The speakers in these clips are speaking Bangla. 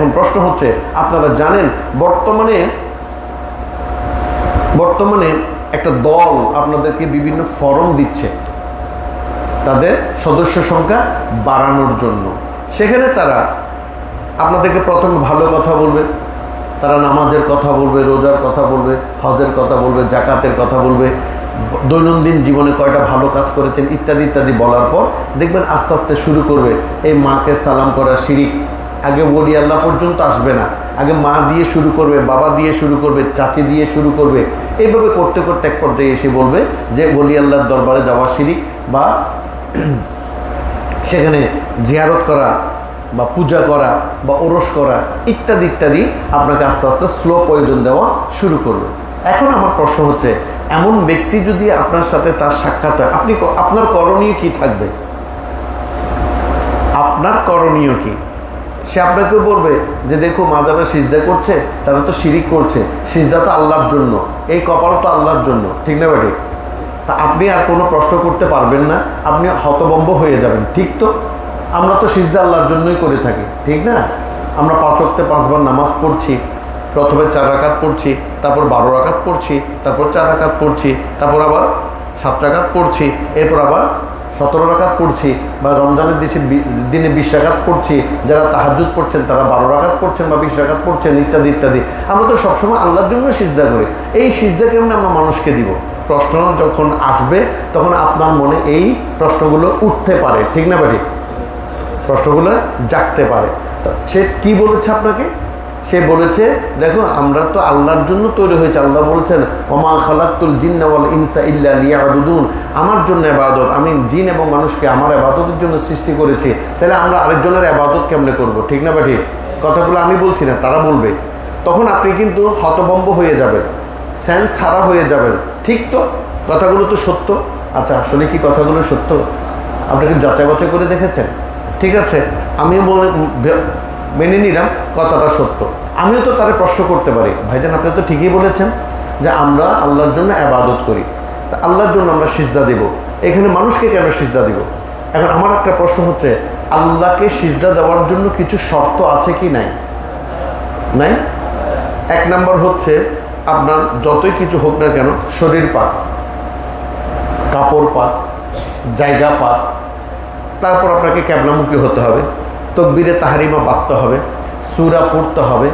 এখন প্রশ্ন হচ্ছে, আপনারা জানেন, বর্তমানে বর্তমানে একটা দল আপনাদেরকে বিভিন্ন ফরম দিচ্ছে। তাদের সদস্য সংখ্যা বাড়ানোর জন্য। সেখানে তারা আপনাদেরকে প্রথম ভালো কথা বলবে, তারা নামাজের কথা বলবে, রোজার কথা বলবে, হজের কথা বলবে, জাকাতের কথা বলবে, দৈনন্দিন জীবনে কয়টা ভালো কাজ করেছেন ইত্যাদি ইত্যাদি বলার পর দেখবেন আস্তে আস্তে শুরু করবে, এই মাকে সালাম করা শিরিক। আগে ওলি আল্লাহ পর্যন্ত আসবে না। আগে মা দিয়ে শুরু করবে, বাবা দিয়ে শুরু করবে, চাচি দিয়ে শুরু করবে। এইভাবে করতে করতে এক পর্যায়ে এসে বলবে যে ওলি আল্লাহর দরবারে যাওয়া শিরিক বা সেখানে জিয়ারত করা বা পূজা করা বা ওরস করা ইত্যাদি ইত্যাদি আপনাকে আস্তে আস্তে স্লো প্রয়োজন দেওয়া শুরু করবে। এখন আমার প্রশ্ন হচ্ছে, এমন ব্যক্তি যদি আপনার সাথে তার সাক্ষাৎ হয়, আপনি আপনার করণীয় কি থাকবে? আপনার করণীয় কি? সে আপনাকে বলবে যে দেখো মাজারা সিজদা করছে, তারা তো শিরিক করছে। সিজদা তো আল্লাহর জন্য। এই কপাল তো আল্লাহর জন্য। ঠিক না বেঠিক তা আপনি আর কোনো প্রশ্ন করতে পারবেন না। আপনি হতবম্ব হয়ে যাবেন। ঠিক তো? আমরা তো সিজদা আল্লাহর জন্যই করে থাকি। ঠিক না? আমরা পাঁচ অক্টে পাঁচবার নামাজ পড়ছি। প্রথমে চার রাকাত পড়ছি, তারপর বারো রাকাত পড়ছি, তারপর চার রাকাত পড়ছি, তারপর আবার সাত রাকাত পড়ছি, এরপর আবার সতেরো রাকাত পড়ছি বা রমজানের দেশে দিনে বিশ রাকাত পড়ছি, যারা তাহাজুদ পড়ছেন তারা বারো রাকাত পড়ছেন বা বিশ রাকাত পড়ছেন, ইত্যাদি ইত্যাদি। আমরা তো সবসময় আল্লাহর জন্য সিজদা করি। এই সিজদা কেমন আমরা মানুষকে দিব? প্রশ্ন যখন আসবে, তখন আপনার মনে এই প্রশ্নগুলো উঠতে পারে, ঠিক না বাড়ি প্রশ্নগুলো জাগতে পারে। সে কি বলেছে আপনাকে? সে বলেছে, দেখো, আমরা তো আল্লাহর জন্য তৈরি হয়েছে। আল্লাহ বলেছেন, ওমা খালাক্তুল জিন্নাওয়াল ইনসা ইল্লা লিয়াবুদুন। আমার জন্য আবাদত, আমি জিন এবং মানুষকে আমার আবাদতের জন্য সৃষ্টি করেছি। তাহলে আমরা আরেকজনের আবাদত কেমনে করব? ঠিক না বা ঠিক? কথাগুলো আমি বলছি না, তারা বলবে। তখন আপনি কিন্তু হতবম্ব হয়ে যাবেন, সেন্স হারা হয়ে যাবেন। ঠিক তো? কথাগুলো তো সত্য। আচ্ছা আসলে কি কথাগুলো সত্য? আপনাকে যাচাই বাছাই করে দেখেছেন? ঠিক আছে ভে- মেনে নিলাম, কথাটা সত্য। আমিও তো তারে প্রশ্ন করতে পারি। ভাইজান, আপনি তো ঠিকই বলেছেন যে আমরা আল্লাহর জন্য আবাদত করি। তা আল্লাহর জন্য আমরা সিজদা দেব। এখানে মানুষকে কেন সিজদা দিব? এখন আমার একটা প্রশ্ন হচ্ছে, আল্লাহকে সিজদা দেওয়ার জন্য কিছু শর্ত আছে কি নাই? নাই? এক নাম্বার হচ্ছে, আপনার যতই কিছু হোক না কেন, শরীর পাক, কাপড় পাক, জায়গা পাক, তারপর আপনাকে ক্যাবলামুখী হতে হবে। তকবিরে তাহারিমা বাঁধতে হবে, সুরা পড়তে হবে,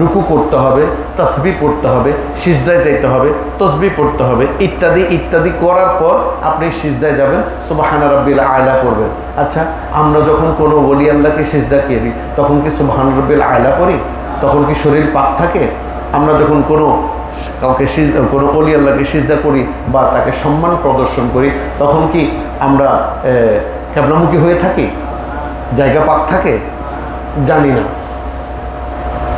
রুকু করতে হবে, তসবি পড়তে হবে, সিজদায় যাইতে হবে, তসবি পড়তে হবে, ইত্যাদি ইত্যাদি করার পর আপনি সিজদায় যাবেন, সুবাহানা রব্বিল আয়লা পড়বেন। আচ্ছা আমরা যখন কোনো ওলি আল্লাহকে সিজদা করি তখন কি সুবাহান রব্বিল আয়লা পড়ি? তখন কি শরীর পাক থাকে? আমরা যখন কোনো কাউকে কোনো অলি আল্লাহকে সিজদা করি বা তাকে সম্মান প্রদর্শন করি, তখন কি আমরা ক্যাবলামুখী হয়ে থাকি? জায়গা পাক থাকে, জানি না।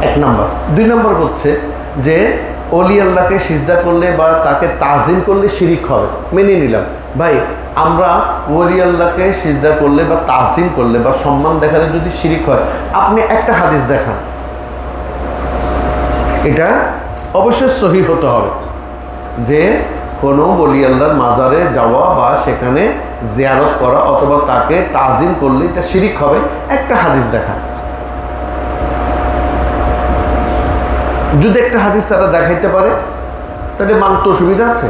এক নম্বর। দুই নম্বর হচ্ছে যে, অলি আল্লাহকে সিজদা করলে বা তাকে তাজিম করলে শিরিক হবে। মেনে নিলাম। ভাই, আমরা ওলি আল্লাহকে সিজদা করলে বা তাজিম করলে বা সম্মান দেখালে যদি শিরিক হয়, আপনি একটা হাদিস দেখান। এটা অবশ্যই সহি হতে হবে যে, কোনো বলি আল্লাহর মাজারে যাওয়া বা সেখানে জিয়ারত করা অথবা তাকে তাজিম করলে এটা শিরিক হবে, একটা হাদিস দেখান। যদি একটা হাদিস তারা দেখাইতে পারে, তাহলে মানতে অসুবিধা আছে।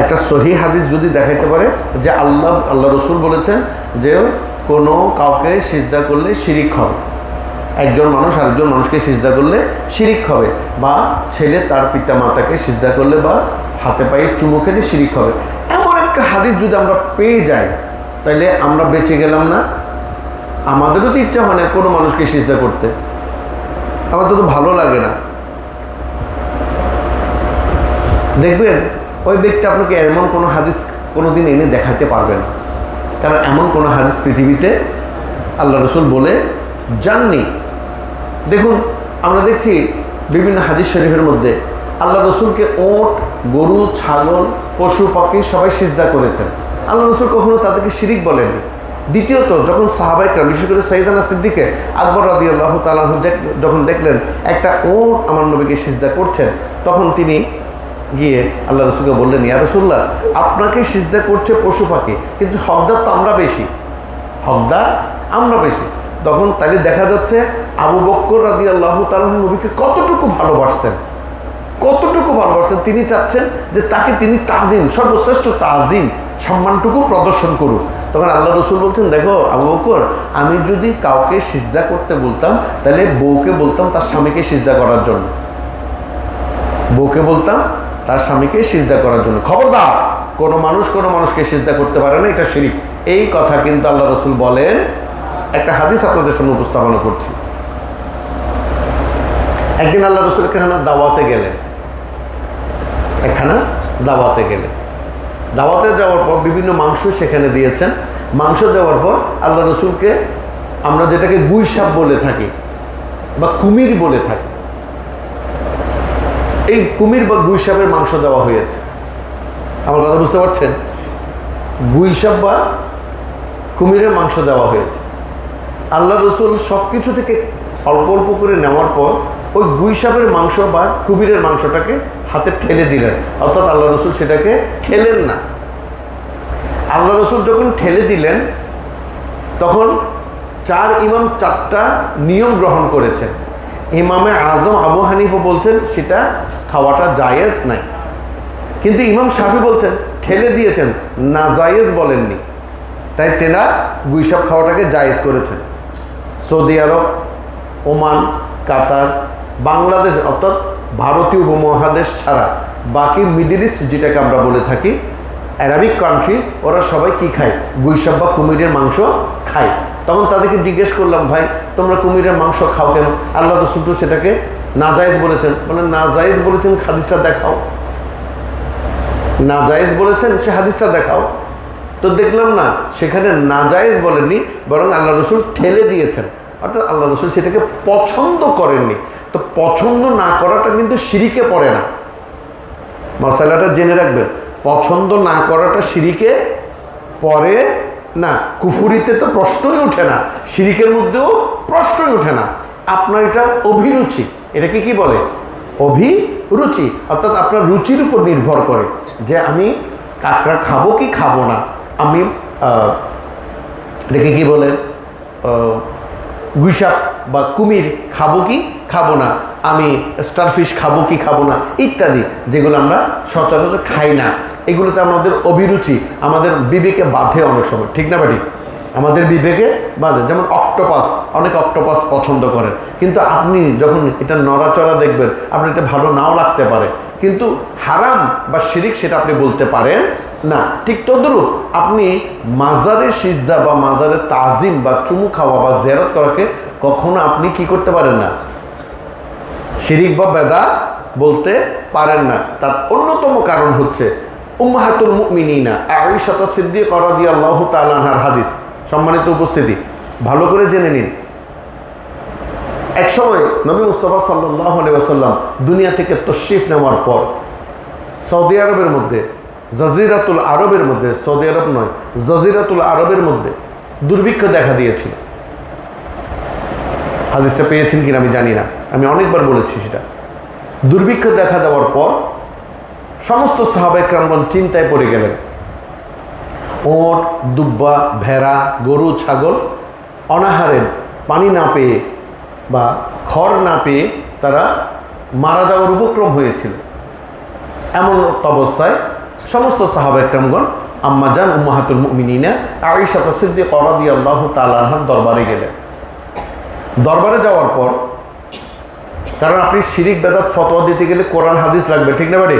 একটা সহি হাদিস যদি দেখাইতে পারে, যে আল্লাহ আল্লাহ রসুল বলেছেন যে কোনো কাউকে সিজদা করলে শিরিক হবে। একজন মানুষ আরেকজন মানুষকে সিজদা করলে শিরিক হবে, বা ছেলে তার পিতা মাতাকে সিজদা করলে বা হাতে পায়ে চুমু খেলে শিরিক হবে। একটা হাদিস যদি আমরা পেয়ে যাই তাহলে আমরা বেঁচে গেলাম না। আমাদেরও তো ইচ্ছা হয় না কোনো মানুষকে সিজদা করতে। আমার তো ভালো লাগে না। দেখবেন, ওই ব্যক্তি আপনাকে এমন কোনো হাদিস কোনো দিন এনে দেখাতে পারবে না। কারণ এমন কোনো হাদিস পৃথিবীতে আল্লাহ রসুল বলে যাননি। দেখুন, আমরা দেখছি বিভিন্ন হাদিস শরীফের মধ্যে আল্লাহ রসুলকে ওট গরু, ছাগল, পশু, পাখি সবাই সিজদা করেছেন। আল্লাহ রসুল কখনো তাদেরকে শিরিক বলেননি। দ্বিতীয়ত, যখন সাহাবাইকরাম বিশেষ করে সৈদানা সিদ্দিকে আকবর রাদি আল্লাহ তালাহ যখন দেখলেন একটা ওট আমার নবীকে সিজদা করছেন, তখন তিনি গিয়ে আল্লাহ রসুলকে বললেন, ইয়া রসুল্লাহ আপনাকে সিজদা করছে পশু, পাখি, কিন্তু হকদার তো আমরা বেশি। হকদার আমরা বেশি। তখন তাহলে দেখা যাচ্ছে আবু বক্কর রাদি আল্লাহ তালন নবীকে কতটুকু ভালোবাসতেন। কতটুকু ভালোবাসতেন তিনি চাচ্ছেন যে তাকে তিনি তাজিম, সর্বশ্রেষ্ঠ তাজিম সম্মানটুকু প্রদর্শন করুক। তখন আল্লাহ রসুল বলছেন, দেখো, আবু বকর, আমি যদি কাউকে সিজদা করতে বলতাম, তাহলে বউকে বলতাম তার স্বামীকে সিজদা করার জন্য। বউকে বলতাম তার স্বামীকে সিজদা করার জন্য। খবরদার, কোনো মানুষ কোনো মানুষকে সিজদা করতে পারে না, এটা শিরিক। এই কথা কিন্তু আল্লাহ রসুল বলেন, একটা হাদিস আপনাদের সামনে উপস্থাপনা করছি। একদিন আল্লাহ রসুল এখানে দাওয়াতে গেলেন। এখানে দাওয়াতে গেলেন দাওয়াতে যাওয়ার পর বিভিন্ন মাংস সেখানে দিয়েছেন। মাংস দেওয়ার পর আল্লাহ রসুলকে আমরা যেটাকে গুই সাপ বলে থাকি বা কুমির বলে থাকি, এই কুমির বা গুই সাপের মাংস দেওয়া হয়েছে। আমার কথা বুঝতে পারছেন? গুই সাপ বা কুমিরের মাংস দেওয়া হয়েছে। আল্লাহ রসুল সব কিছু থেকে অল্প অল্প করে নেওয়ার পর ওই গুই সাপের মাংস বা কুমিরের মাংসটাকে হাতে ঠেলে দিলেন। অর্থাৎ আল্লাহ রসুল সেটাকে খেলেন না। আল্লাহ রসুল যখন ঠেলে দিলেন, তখন চার ইমাম চারটা নিয়ম গ্রহণ করেছেন। ইমামে আজম আবু হানিফও বলছেন, সেটা খাওয়াটা জায়েজ নাই। কিন্তু ইমাম শাফি বলছেন, ঠেলে দিয়েছেন, না জায়েজ বলেননি। তাই তেনা গুইসাপ খাওয়াটাকে জায়েজ করেছেন। সৌদি আরব, ওমান, কাতার, বাংলাদেশ, অর্থাৎ ভারতীয় উপমহাদেশ ছাড়া বাকি মিডিল ইস্ট যেটাকে আমরা বলে থাকি অ্যারাবিক কান্ট্রি ওরা সবাই কি খায়? গুইসাপ বা কুমিরের মাংস খায়। তখন তাদেরকে জিজ্ঞেস করলাম, ভাই, তোমরা কুমিরের মাংস খাও কেন? আল্লাহ রসুল তো সেটাকে নাজায়েজ বলেছেন। বলে নাজায়েজ বলেছেন, হাদিসটা দেখাও। নাজায়েজ বলেছেন, সে হাদিসটা দেখাও। তো দেখলাম না, সেখানে নাজায়েজ বলেননি, বরং আল্লাহ রসুল ঠেলে দিয়েছেন। অর্থাৎ আল্লাহ রসুল সেটাকে পছন্দ করেননি। তো পছন্দ না করাটা কিন্তু সিঁড়িকে পড়ে না। মশালাটা জেনে রাখবেন, পছন্দ না করাটা সিঁড়িকে পরে না। কুফুরিতে তো প্রশ্নই ওঠে না সিরিকের মধ্যেও প্রশ্নই ওঠে না। আপনার এটা অভিরুচি, এটাকে কি বলে? অভিরুচি, অর্থাৎ আপনার রুচির উপর নির্ভর করে যে আমি কাঁকড়া খাব কি খাব না। আমি এটাকে কি বলে? গুইসাপ বা কুমির খাব কি? খাব না। আমি স্টারফিশ খাব কি, খাব না। ইত্যাদি, যেগুলো আমরা সচরাচর খাই না। এগুলোতে আমাদের অভিরুচি, আমাদের বিবেকে বাধে অনেক সময়। ঠিক না বাড়ি আমাদের বিবেকে বাঁধে। যেমন অক্টোপাস অনেক অক্টোপাস পছন্দ করেন। কিন্তু আপনি যখন এটা নড়াচড়া দেখবেন, আপনার এটা ভালো নাও লাগতে পারে। কিন্তু হারাম বা শিরিক সেটা আপনি বলতে পারেন না। ঠিক তদ্রূপ আপনি মাজারে সিজদা বা মাজারে তাজিম বা চুমু খাওয়া বা জেরত করাকে কখনো আপনি কি করতে পারেন না? শিরিক বা বেদা বলতে পারেন না। তার অন্যতম কারণ হচ্ছে উম্মাহাতুল মুমিনিনা। আয়েশাতা সিদ্দিক রাদিয়াল্লাহু তাআলা আনহার হাদিস। সম্মানিত উপস্থিতি, ভালো করে জেনে নিন। এক সময় নবী মুস্তফা সাল্লাহ আসাল্লাম দুনিয়া থেকে তশরিফ নেওয়ার পর সৌদি আরবের মধ্যে, জাজিরাতুল আরবের মধ্যে, সৌদি আরব নয়, জাজিরাতুল আরবের মধ্যে দুর্ভিক্ষ দেখা দিয়েছিল। হাদিসটা পেয়েছেন কিনা আমি জানি না, আমি অনেকবার বলেছি সেটা। দুর্ভিক্ষ দেখা দেওয়ার পর সমস্ত সাহাবাই ক্রামগণ চিন্তায় পড়ে গেলেন ওট, দুব্বা, ভেড়া, গরু, ছাগল অনাহারে পানি না পেয়ে বা খড় না পেয়ে তারা মারা যাওয়ার উপক্রম হয়েছিল। এমন অবস্থায় সমস্ত সাহাবাইকরামগণ আম্মাজান উম্মাহাতুল মুমিনিনা আয়েশা সিদ্দিক রাদিয়াল্লাহু তাআলা আনহার দরবারে গেলেন। দরবারে যাওয়ার পর, কারণ আপনি শিরিক, বেদাত, ফতোয়া দিতে গেলে কোরআন, হাদিস লাগবে, ঠিক না বাড়ি?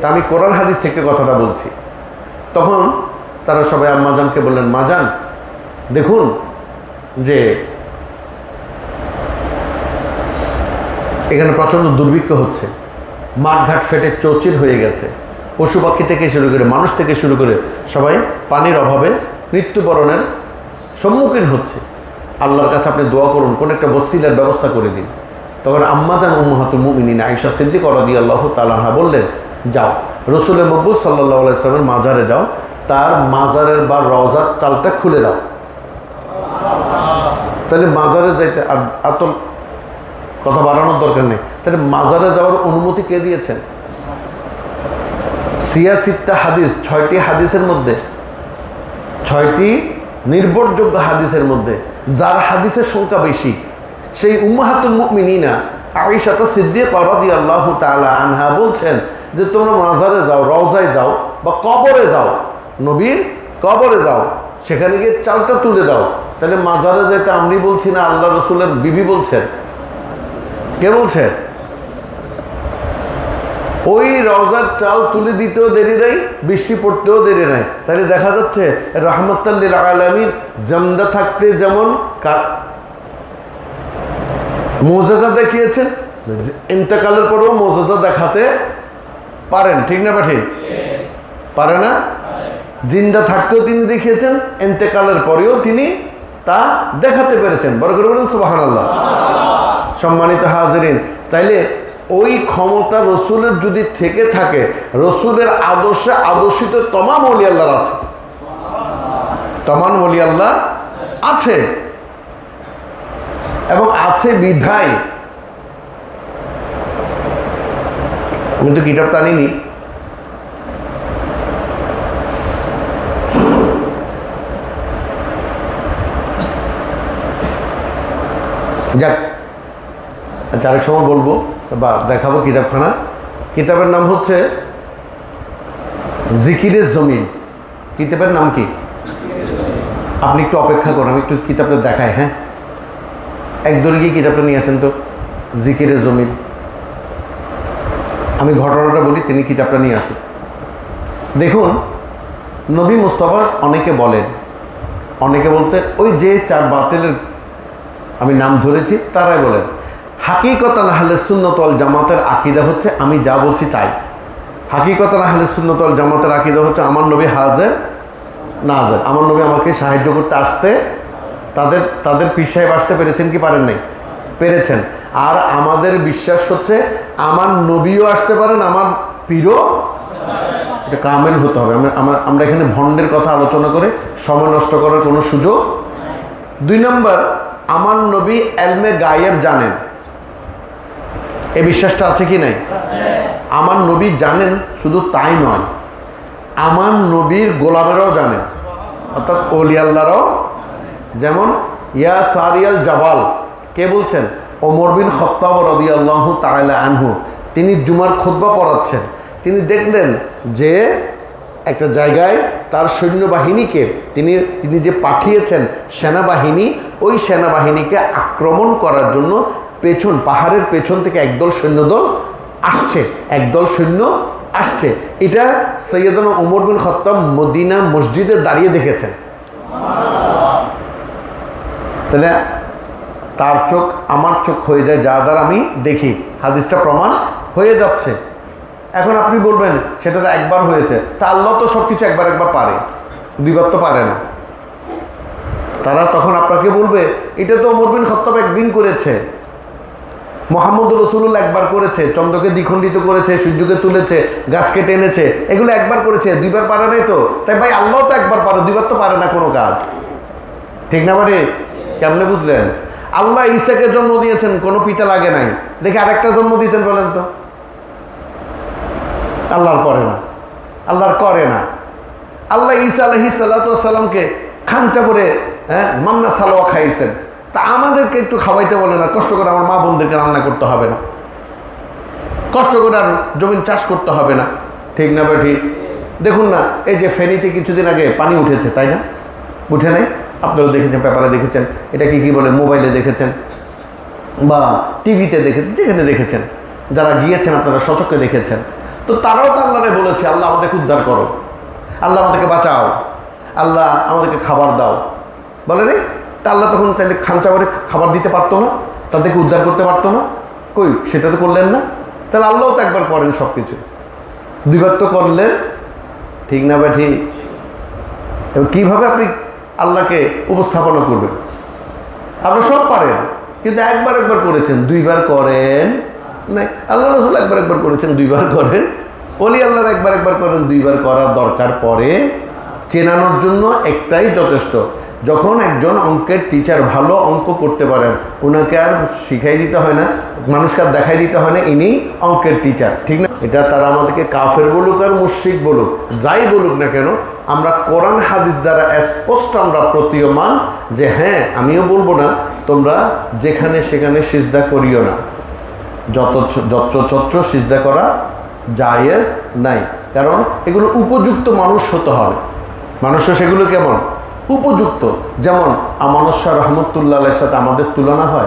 তা আমি কোরআন, হাদিস থেকে কথাটা বলছি। তখন তারা সবাই আম্মাজানকে বললেন, মাজান, দেখুন যে এখানে প্রচণ্ড দুর্ভিক্ষ হচ্ছে। মাঠঘাট ফেটে চৌচির হয়ে গেছে। পশু পাখি থেকে শুরু করে মানুষ থেকে শুরু করে সবাই পানির অভাবে মৃত্যুবরণের সম্মুখীন হচ্ছে। আল্লাহর কাছে আপনি দোয়া করুন, কোন একটা বসিলার ব্যবস্থা করে দিন। তখন আম্মাজান উম্মাহাতুল মুমিনিন আয়েশা সিদ্দিক রদি আল্লাহ তালাহা বললেন, যাও, রসুলের মকবুল সাল্লাহ ইসলামের মাজারে যাও তার মাজারের বা রজার চালটা খুলে দাও। তাহলে মাজারে যাইতে আর এত কথা বাড়ানোর দরকার নেই। তাহলে মাজারে যাওয়ার অনুমতি কে দিয়েছেন? সিয়া সিয়াসিত্তা হাদিস, ছয়টি হাদিসের মধ্যে। ছয়টি নির্ভরযোগ্য হাদিসের মধ্যে। যার হাদিসের সংখ্যা বেশি। সেই উম্মাহাতুল মুমিনিনা আইসাতা সিদ্দিক রাদি আল্লাহ তালা আনহা বলছেন যে তোমরা মাজারে যাও, রওজায় যাও বা কবরে যাও। নবীর কবরে যাও, সেখানে গিয়ে চালটা তুলে দাও। তাহলে মাজারে যেতে আমি বলছি না, আল্লাহ রসুলের বিবি বলছেন। কে বলছেন? ওই রওজার চাল তুলে দিতেও দেরি নেই, বৃষ্টি পড়তেও দেরি নাই। তাহলে দেখা যাচ্ছে রহমতাল্লিল আলমিন জমদা থাকতে যেমন মোজাজা দেখিয়েছেন, ইন্তেকালের পরেও মোজাজা দেখাতে পারেন। ঠিক না পাঠি? পারে না? জিন্দা থাকতেও তিনি দেখিয়েছেন, এন্তেকালের পরেও তিনি তা দেখাতে পেরেছেন। বড় করে বলেন সুবাহান আল্লাহ সম্মানিত হাজরিন, তাইলে ওই ক্ষমতা রসুলের যদি থেকে থাকে, রসুলের আদর্শে আদর্শিত তমাম অলি আল্লাহর আছে। তমাম অলি আল্লাহ আছে। এবং আছে বিধায়। আমি তো কিতাব টানিনি। যাক আচ্ছা আরেক সময় বলব, বা দেখাবো কিতাবখানা। কিতাবের নাম হচ্ছে জিকিরের জমিন কিতাবের নাম কি? আপনি একটু অপেক্ষা করুন, আমি একটু কিতাবটা দেখাই হ্যাঁ? একদরে গিয়ে কিতাবটা নিয়ে আসেন তো, জিকিরের জমিন আমি ঘটনাটা বলি, তিনি কিতাবটা নিয়ে আসুন। দেখুন, নবী মুস্তফা অনেকে বলেন, অনেকে বলতে ওই যে চার বাতিলের আমি নাম ধরেছি, তারাই বলেন। হাকিকতা নাহলে সুন্নতল জামাতের আকিদা হচ্ছে, আমি যা বলছি তাই। হাকিকতা নাহলে সুন্নতল জামাতের আকিদা হচ্ছে, আমার নবী হাজের নাজের। আমার নবী আমাকে সাহায্য করতে আসতে, তাদের তাদের পীর সাহেব আসতে পেরেছেন কি পারেন নাই? পেরেছেন। আর আমাদের বিশ্বাস হচ্ছে, আমার নবীও আসতে পারেন, আমার পীরও এটা কামেল হতে হবে। আমরা আমরা এখানে ভণ্ডের কথা আলোচনা করে সময় নষ্ট করার কোনো সুযোগ দুই নম্বর আমার নবী এলমে গায়েব জানেন। এ বিশ্বাসটা আছে কি নাই? আমার নবী জানেন শুধু তাই নয়, আমার নবীর গোলামেরাও জানেন। অর্থাৎ অলিয়াল্লারাও যেমন, ইয়া সারিয়াল জাবাল, কে বলছেন? ওমর বিন খত্তাব রবি আল্লাহ তাইলা আনহু। তিনি জুমার খোদ্া পড়াচ্ছেন। তিনি দেখলেন যে একটা জায়গায় তার সৈন্যবাহিনীকে তিনি তিনি যে পাঠিয়েছেন সেনাবাহিনী, ওই সেনাবাহিনীকে আক্রমণ করার জন্য পেছন, পাহাড়ের পেছন থেকে একদল সৈন্যদল আসছে, একদল সৈন্য আসছে। এটা সৈয়দন ওমর বিন খত্তাব মদিনা মসজিদে দাঁড়িয়ে দেখেছেন। তাহলে তার চোখ, আমার চোখ হয়ে যায় যা দ্বারা আমি দেখি। হাদিসটা প্রমাণ হয়ে যাচ্ছে। এখন আপনি বলবেন, সেটা তো একবার হয়েছে। তা আল্লাহ তো সব কিছু একবার একবার পারে। দুইবার তো পারে না। তারা তখন আপনাকে বলবে, এটা তো মরবিন খত্তাব একদিন করেছে। মোহাম্মদ রসুল্লাহ একবার করেছে। চন্দ্রকে দ্বিখণ্ডিত করেছে, সূর্যকে তুলেছে, গাছকে টেনেছে। এগুলো একবার করেছে, দুইবার পারে নাই তো? তাই ভাই, আল্লাহ তো একবার পারে, দুইবার তো পারে না কোনো কাজ। ঠিক না বাড়ি? কেমনে বুঝলেন? আল্লাহ ঈসাকে জন্ম দিয়েছেন, কোনো পিতা লাগে নাই। দেখে আরেকটা জন্ম দিতেন বলেন তো। আল্লাহর করে না। আল্লাহর করে না। আল্লাহ ঈসা আলহি সাল্লাতামকে খাঞ্চা করে হ্যাঁ মান্না সালোয়া খাইয়েছেন। তা আমাদেরকে একটু খাওয়াইতে বলে না, কষ্ট করে আমার মা বোনদেরকে রান্না করতে হবে না। কষ্ট করে আর জমিন চাষ করতে হবে না। ঠিক না বা ঠিক দেখুন না, এই যে ফেনীতে কিছুদিন আগে পানি উঠেছে, তাই না? উঠে নাই? আপনারা দেখেছেন, পেপারে দেখেছেন। এটা কি কি বলে, মোবাইলে দেখেছেন বা টিভিতে দেখেছেন, যেখানে দেখেছেন। যারা গিয়েছেন, আপনারা সচক্ষে দেখেছেন। তো তারাও তো আল্লাহরে বলেছে, আল্লাহ আমাদেরকে উদ্ধার করো। আল্লাহ আমাদেরকে বাঁচাও। আল্লাহ আমাদেরকে খাবার দাও। বলে রে? তা আল্লাহ তখন তাহলে খাঞ্চা করে খাবার দিতে পারতো না, তাদেরকে উদ্ধার করতে পারতো না। কই, সেটা তো করলেন না। তাহলে আল্লাহও তো একবার করেন সব কিছু দুইবার তো করলেন। ঠিক না বা এবার কীভাবে আপনি আল্লাহকে উপস্থাপনা করবেন? আপনি সব পারেন, কিন্তু একবার একবার করেছেন, দুইবার করেন। নাই। আল্লাহ রসুল একবার একবার করেছেন, দুইবার করেন। অলি আল্লাহর একবার একবার করেন, দুইবার করার দরকার পরে চেনানোর জন্য একটাই যথেষ্ট। যখন একজন অঙ্কের টিচার ভালো অঙ্ক করতে পারেন ওনাকে আর শিখাই দিতে হয় না, মানুষকে আর দেখাই দিতে হয় না, ইনি অঙ্কের টিচার ঠিক না? এটা তারা আমাদেরকে কাফের বলুক আর মুশ্রিক বলুক, যাই বলুক না কেন, আমরা কোরআন হাদিস দ্বারা স্পষ্ট আমরা প্রতীয়মান যে হ্যাঁ আমিও বলব না, তোমরা যেখানে সেখানে সিজদা করিও না। যত যত্র চত্র সিজদা করা জায়েজ নাই। কারণ এগুলো উপযুক্ত মানুষ হতে হবে। মানুষের সেগুলো কেমন? উপযুক্ত। যেমন আমানুর শাহ রহমতুল্লাহের সাথে আমাদের তুলনা হয়।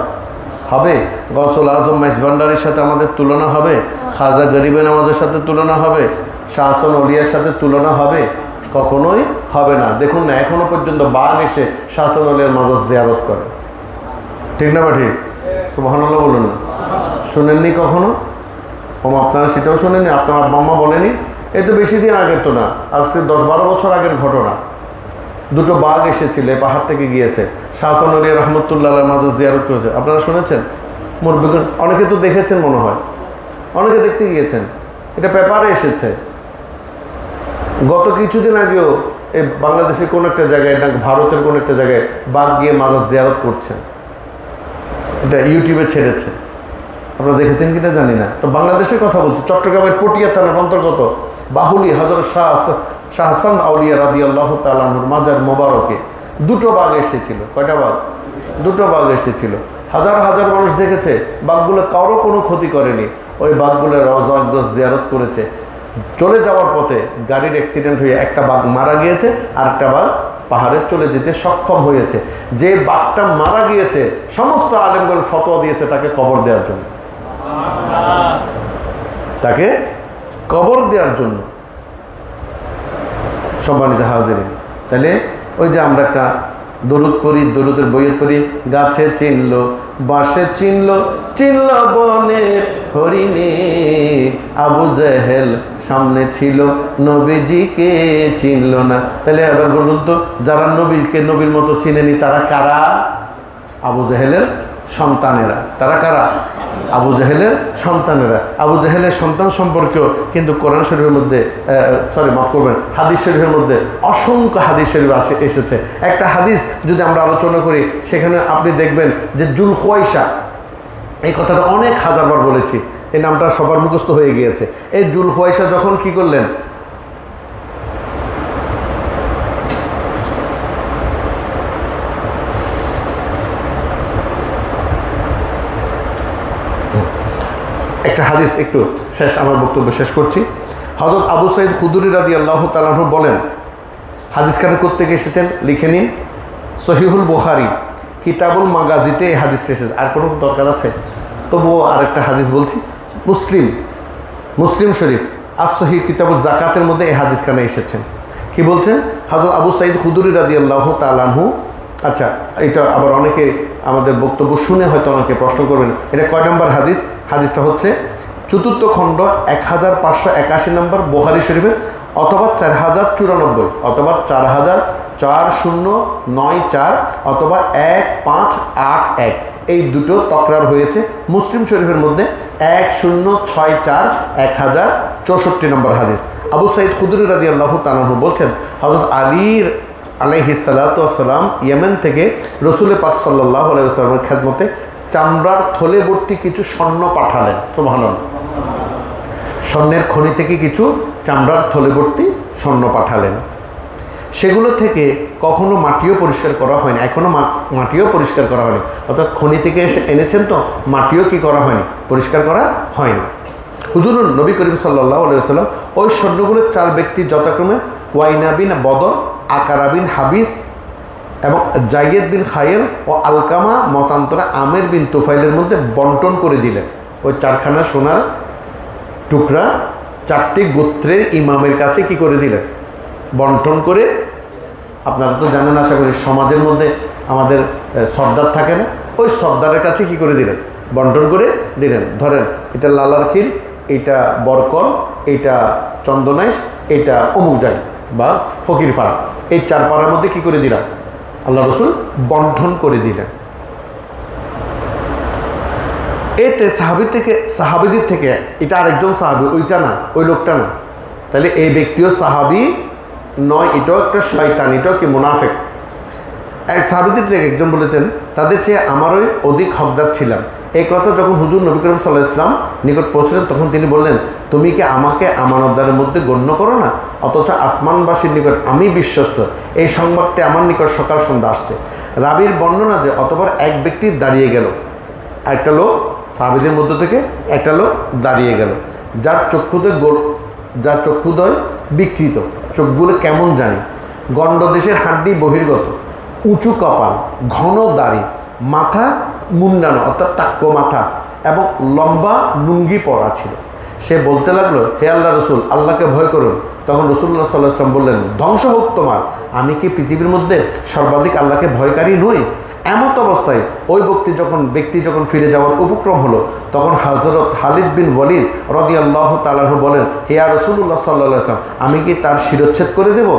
হবে? গসল আজম মেজভান্ডারের সাথে আমাদের তুলনা হবে। খাজা গরিবে নামাজের সাথে তুলনা হবে। শাহসন অলিয়ার সাথে তুলনা হবে। কখনোই হবে না। দেখুন না এখনও পর্যন্ত বাঘ এসে শাহসন অলিয়ার মাজার জিয়ারত করে। ঠিক না বা ঠিক? বলুন না। শুনেননি কখনো? ওম, আপনারা সেটাও শুনেননি, আপনার মাম্মা বলেনি। এ তো বেশি দিন আগের তো না, আজকে দশ বারো বছর আগের ঘটনা। দুটো বাঘ এসেছিল, এ পাহাড় থেকে গিয়েছে। শাহসান আলী রহমতুল্লাহ মাঝে জিয়ারত করেছে। আপনারা শুনেছেন? মুরবিগুন অনেকে তো দেখেছেন মনে হয়। অনেকে দেখতে গিয়েছেন। এটা পেপারে এসেছে। গত কিছুদিন আগেও এই বাংলাদেশের কোনো একটা জায়গায় না, ভারতের কোনো একটা জায়গায় বাঘ গিয়ে মাজার জিয়ারত করছেন। এটা ইউটিউবে ছেড়েছে। আপনারা দেখেছেন কিনা জানি না। তো বাংলাদেশের কথা বলছি, চট্টগ্রামের পটিয়া থানার অন্তর্গত বাহুলি হজরত শাহ শাহ হাসান আউলিয়া রাদি আল্লাহ তালাহুর মাজার মোবারকে দুটো বাঘ এসেছিল। কয়টা বাঘ? দুটো বাঘ এসেছিল। হাজার হাজার মানুষ দেখেছে, বাঘগুলো কারও কোনো ক্ষতি করেনি। ওই বাঘগুলো রওজা আকদস জিয়ারত করেছে। চলে যাওয়ার পথে গাড়ির অ্যাক্সিডেন্ট হয়ে একটা বাঘ মারা গিয়েছে আর একটা বাঘ পাহাড়ে চলে যেতে সক্ষম হয়েছে। যে বাঘটা মারা গিয়েছে, সমস্ত আলেমগণ ফতোয়া দিয়েছে তাকে কবর দেওয়ার জন্য। তাকে কবর দেওয়ার জন্য সম্মানিত হাজির তাহলে ওই যে আমরা একটা দরুদ পড়ি, দরুদের বইয়ের পড়ি, গাছে চিনল, বাঁশে চিনল চিনল বনের হরিণে। আবু জেহেল সামনে ছিল, নবীজিকে চিনল না। তাহলে এবার বলুন তো, যারা নবীকে নবীর মতো চিনেনি, তারা কারা? আবু জেহেলের সন্তানেরা। তারা কারা? আবু জাহেলের সন্তানেরা। আবু জাহেলের সন্তান সম্পর্কেও কিন্তু কোরআন শরীফের মধ্যে সরি মাফ করবেন, হাদিস শরীফের মধ্যে অসংখ্য হাদিস শরীফ আছে, এসেছে। একটা হাদিস যদি আমরা আলোচনা করি, সেখানে আপনি দেখবেন যে জুল খোয়াইশা এই কথাটা অনেক হাজারবার বলেছি, এই নামটা সবার মুখস্থ হয়ে গিয়েছে। এই জুল খোয়াইশা যখন কি করলেন? একটা হাদিস একটু শেষ, আমার বক্তব্য শেষ করছি। হজরত আবু সাইদ হুদুরি রাদি আল্লাহ তালাহ বলেন, হাদিস খানে কোথেকে এসেছেন? লিখে নিন। সহিহুল বুখারি, কিতাবুল মাগাজিতে এই হাদিসটা এসেছে। আর কোনো দরকার আছে? তবুও আরেকটা হাদিস বলছি। মুসলিম মুসলিম শরীফ আর সহি কিতাবুল জাকাতের মধ্যে এই হাদিস খানে এসেছেন কি বলছেন? হজরত আবু সাইদ হুদুরি রাদি আল্লাহ তালাহু আচ্ছা এটা আবার অনেকে আমাদের বক্তব্য শুনে হয়তো অনেকে প্রশ্ন করবেন। এটা কয় নম্বর হাদিস? হাদিসটা হচ্ছে, চতুর্থ খণ্ড এক হাজার পাঁচশো একাশি নম্বর বোহারি শরীফের, অথবা চার হাজার চুরানব্বই, অথবা চার হাজার চার শূন্য নয় চার, অথবা এক পাঁচ আট এক। এই দুটো তকরার হয়েছে মুসলিম শরীফের মধ্যে এক শূন্য ছয় চার এক হাজার চৌষট্টি নম্বর হাদিস। আবু সাইদ খুদুরি রাজি আল্লাহ তালাহু বলছেন হজরত আলীর আলাইহি সালাতাম ইয়েমেন থেকে রসুল পাক সাল্লাহ আলাইসালামের খেদমতে চামড়ার থলেবর্তী কিছু স্বর্ণ পাঠালেন সোভানন স্বর্ণের খনি থেকে কিছু চামড়ার থলেবর্তী স্বর্ণ পাঠালেন। সেগুলো থেকে কখনো মাটিও পরিষ্কার করা হয়নি এখনও মাটিও পরিষ্কার করা হয়নি। অর্থাৎ খনি থেকে এসে এনেছেন তো, মাটিও কি করা হয়নি? পরিষ্কার করা হয়নি। হুজুর নবী করিম সাল্লাহ আলাইসাল্লাম ওই স্বর্ণগুলোর চার ব্যক্তি যথাক্রমে ওয়াইনাবিন বদর আকারাবিন হাবিস এবং জাইয়েদ বিন খায়েল ও আলকামা মতান্তরে আমের বিন তোফাইলের মধ্যে বন্টন করে দিলেন। ওই চারখানা সোনার টুকরা, চারটি গোত্রের ইমামের কাছে কি করে দিলেন? বন্টন করে, আপনারা তো জানেন, আশা করি সমাজের মধ্যে আমাদের সর্দার থাকে না। ওই সর্দারের কাছে কি করে দিলেন? বন্টন করে দিলেন। ধরেন, এটা লালার খিল, এটা বরকল এটা চন্দনাইশ, এটা অমুক জায়গা। বা ফকির ফাড়া এই চার পাড়ার মধ্যে কি করে দিলাম? আল্লাহ রসুল বন্ধন করে দিলেন। এতে সাহাবি থেকে, সাহাবিদের থেকে, এটা আরেকজন সাহাবি, ওইটা না, ওই লোকটা না। তাহলে এই ব্যক্তিও সাহাবি নয়, এটাও একটা শয়তান, এটাও কি মুনাফেক? এক সাহাবিদের থেকে একজন বলেছেন, তাদের চেয়ে আমারই অধিক হকদার ছিলাম। এই কথা যখন হুজুর নবী করিম সাল্লাহ ইসলাম নিকট পৌঁছলেন, তখন তিনি বললেন, তুমি কি আমাকে আমানতদারের মধ্যে গণ্য করো না? অথচ আসমানবাসীর নিকট আমি বিশ্বস্ত। এই সংবাদটি আমার নিকট সকাল সন্ধ্যা আসছে। রাবির বর্ণনা যে অতবার এক ব্যক্তি দাঁড়িয়ে গেল। একটা লোক সাহাবিদের মধ্য থেকে একটা লোক দাঁড়িয়ে গেল, যার চক্ষুদয় গোল, যার চক্ষুদয় বিকৃত। চোখগুলো কেমন জানি। গণ্ডদেশের হাড্ডি বহির্গত। উঁচু কপাল, ঘন দাড়ি, মাথা মুন্ডানো, অর্থাৎ টাক্ক মাথা, এবং লম্বা লুঙ্গি পরা ছিল। সে বলতে লাগল, হে আল্লাহ রসুল, আল্লাহকে ভয় করুন। তখন রসুল্লাহ সাল্লাহাম বললেন, ধ্বংস হোক তোমার। আমি কি পৃথিবীর মধ্যে সর্বাধিক আল্লাহকে ভয়কারী নই? এমত অবস্থায় ওই ব্যক্তি যখন ব্যক্তি যখন ফিরে যাওয়ার উপক্রম হলো, তখন হজরত হালিদ বিন ওয়ালিদ রদি আল্লাহ তালাহ বলেন হিয়া রসুল্লাহ সাল্লাহ আসলাম আমি কি তার শিরচ্ছেদ করে দেব?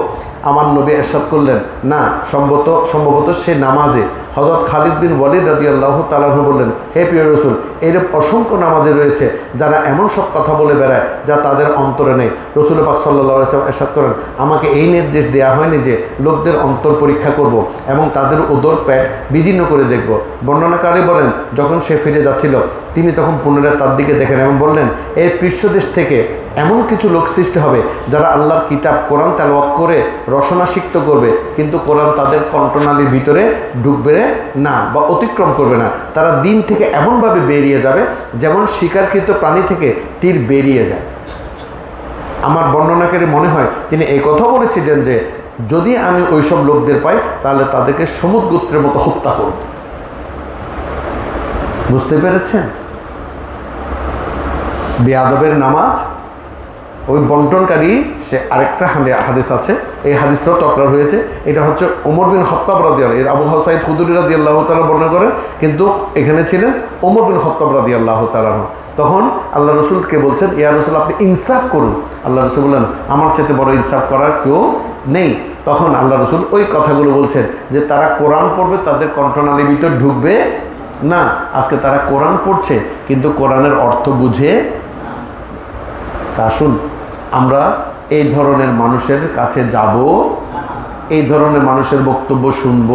আমার নবী এরশাদ করলেন। না, সম্ভবত সম্ভবত সে নামাজে। হজরত খালিদ বিন ওয়ালিদ রাদি আল্লাহ তালাহ বললেন, হে প্রিয় রসুল, এরূপ অসংখ্য নামাজে রয়েছে যারা এমন সব কথা বলে বেড়ায় যা তাদের অন্তরে নেই। রসুল পাক সাল্লাহ আসলাম এরশাদ করেন, আমাকে এই নির্দেশ দেওয়া হয়নি যে লোকদের অন্তর পরীক্ষা করব এবং তাদের উদর প্যাট বিদীর্ণ করে দেখব। বর্ণনাকারী বলেন, যখন সে ফিরে যাচ্ছিল তিনি তখন পুনরায় তার দিকে দেখেন এবং বললেন, এর পৃষ্ঠদেশ থেকে এমন কিছু লোক সৃষ্টি হবে যারা আল্লাহর কিতাব কোরআন তেলওয়াত করে রসনা সিক্ত করবে, কিন্তু কোরআন তাদের কণ্ঠনালীর ভিতরে ঢুকবে না বা অতিক্রম করবে না। তারা দিন থেকে এমনভাবে বেরিয়ে যাবে যেমন শিকারকৃত প্রাণী থেকে তীর বেরিয়ে যায়। আমার বর্ণনাকারী মনে হয় তিনি এই কথা বলেছিলেন যে, যদি আমি ওইসব লোকদের পাই, তাহলে তাদেরকে সমুদ্রগুত্রের মতো হত্যা করব। বুঝতে পেরেছেন? বেয়াদবের নামাজ, ওই বন্টনকারী, সে আরেকটা হাদি- হাদিস আছে, এই হাদিসটাও তকরার হয়েছে। এটা হচ্ছে ওমর বিন খত্তাব রাদিয়াল এর আবু হাসাইদ খুদুরি আল্লাহ তালা বর্ণনা করেন, কিন্তু এখানে ছিলেন ওমর বিন খত্তাব আল্লাহ তালাহ তখন আল্লাহ রসুলকে বলছেন, ইয়া রসুল, আপনি ইনসাফ করুন। আল্লাহ রসুল বললেন, আমার চাইতে বড় ইনসাফ করার কেউ নেই। তখন আল্লাহ রসুল ওই কথাগুলো বলছেন, যে তারা কোরআন পড়বে, তাদের কণ্ঠনালীর ভিতর ঢুকবে না। আজকে তারা কোরআন পড়ছে, কিন্তু কোরআনের অর্থ বুঝে তা শুন আমরা এই ধরনের মানুষের কাছে যাব এই ধরনের মানুষের বক্তব্য শুনব